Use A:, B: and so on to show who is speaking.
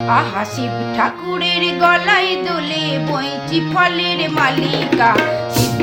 A: আহা শিব ঠাকুরের গলায় দোলে বইচি ফলের মালিকা। শিব